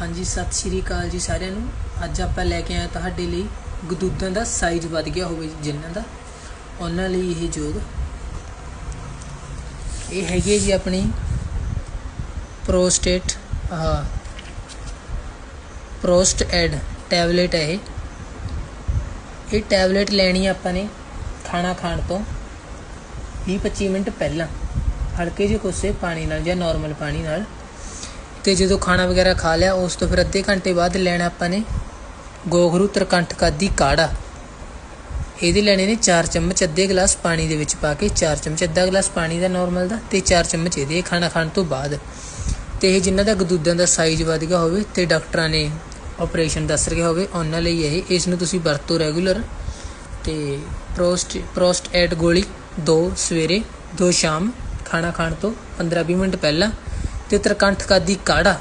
ਹਾਂਜੀ, ਸਤਿ ਸ਼੍ਰੀ ਅਕਾਲ ਜੀ ਸਾਰਿਆਂ ਨੂੰ। ਅੱਜ ਆਪਾਂ ਲੈ ਕੇ ਆਏ ਤੁਹਾਡੇ ਲਈ ਗਦੂਦਾਂ ਦਾ ਸਾਈਜ਼ ਵੱਧ ਗਿਆ ਹੋਵੇ ਜਿਨ੍ਹਾਂ ਦਾ। ਉਹਨਾਂ ਲਈ ਇਹ ਯੋਗ ਇਹ ਹੈਗੀ ਹੈ ਜੀ ਆਪਣੀ ਪ੍ਰੋਸਟੇਟ ਆ ਪ੍ਰੋਸਟ ਐਡ ਟੈਬਲੇਟ ਹੈ ਇਹ। ਇਹ ਟੈਬਲੇਟ ਲੈਣੀ ਆਪਾਂ ਨੇ ਖਾਣਾ ਖਾਣ ਤੋਂ 20-25 ਮਿੰਟ ਪਹਿਲਾਂ। ਹਲਕੇ ਜਿਹੇ ਕੋਸੇ ਪਾਣੀ ਨਾਲ ਜਾਂ ਨਾਰਮਲ ਪਾਣੀ ਨਾਲ। ਤੇ ਜਦੋਂ ਖਾਣਾ ਵਗੈਰਾ ਖਾ ਲਿਆ, ਉਸ ਤੋਂ ਫਿਰ ਅੱਧੇ ਘੰਟੇ ਬਾਅਦ ਲੈਣਾ ਆਪਾਂ ਨੇ ਗੋਖਰੂ ਤਰਕੰਠ ਦੀ ਕਾੜਾ। ਇਹਦੇ ਲੈਣੇ ਨੇ 4 ਚਮਚ ਅੱਧੇ ਗਲਾਸ ਪਾਣੀ ਦੇ ਵਿੱਚ ਪਾ ਕੇ 4 ਚਮਚ ਅੱਧਾ ਗਲਾਸ ਪਾਣੀ ਦਾ ਨਾਰਮਲ ਦਾ ਤੇ 4 ਚਮਚ ਇਹਦੇ ਖਾਣਾ ਖਾਣ ਤੋਂ ਬਾਅਦ। ਤੇ ਇਹ ਜਿਨ੍ਹਾਂ ਦਾ ਗਦੂਦਾਂ ਦਾ ਸਾਈਜ਼ ਵਧ ਗਿਆ ਹੋਵੇ ਤੇ ਡਾਕਟਰਾਂ ਨੇ ਆਪਰੇਸ਼ਨ ਦੱਸ ਰਿਹਾ ਹੋਵੇ, ਉਹਨਾਂ ਲਈ ਇਹ, ਇਸ ਨੂੰ ਤੁਸੀਂ ਵਰਤੋ ਰੈਗੂਲਰ ਤੇ ਪ੍ਰੋਸਟ ਪ੍ਰੋਸਟ ਐਡ ਗੋਲੀ ਦੋ ਸਵੇਰੇ, ਦੋ ਸ਼ਾਮ ਖਾਣਾ ਖਾਣ ਤੋਂ 15-20 ਮਿੰਟ ਪਹਿਲਾਂ। ਤੇ ਤਰਕੰਠ ਦੀ ਕਾੜਾ